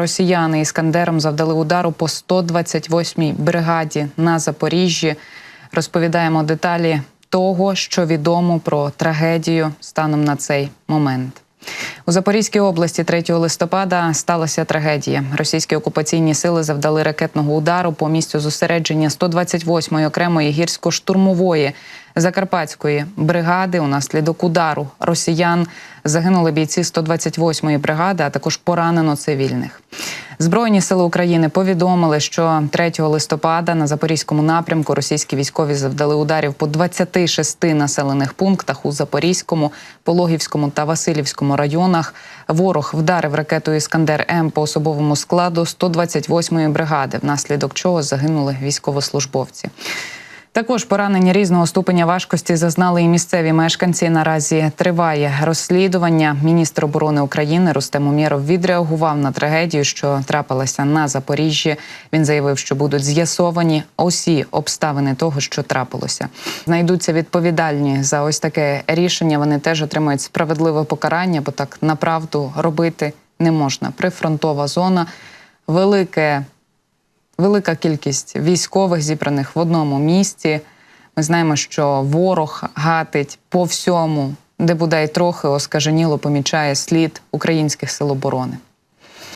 росіяни іскандером завдали удару по 128-й бригаді на Запоріжжі. Розповідаємо деталі того, що відомо про трагедію станом на цей момент. У Запорізькій області 3 листопада сталася трагедія. Російські окупаційні сили завдали ракетного удару по місцю зосередження 128-ї окремої гірсько-штурмової закарпатської бригади. Унаслідок удару росіян загинули бійці 128-ї бригади, а також поранено цивільних. Збройні сили України повідомили, що 3 листопада на запорізькому напрямку російські військові завдали ударів по 26 населених пунктах у Запорізькому, Пологівському та Васильівському районах. Ворог вдарив ракетою Іскандер М по особовому складу 128-ї бригади, внаслідок чого загинули військовослужбовці. Також поранення різного ступеня важкості зазнали і місцеві мешканці. Наразі триває розслідування. Міністр оборони України Рустем Умєров відреагував на трагедію, що трапилася на Запоріжжі. Він заявив, що будуть з'ясовані усі обставини того, що трапилося. Знайдуться відповідальні за ось таке рішення. Вони теж отримають справедливе покарання, бо так направду робити не можна. Прифронтова зона велике велика кількість військових зібраних в одному місці. Ми знаємо, що ворог гатить по всьому, де бодай трохи оскаженіло помічає слід українських сил оборони.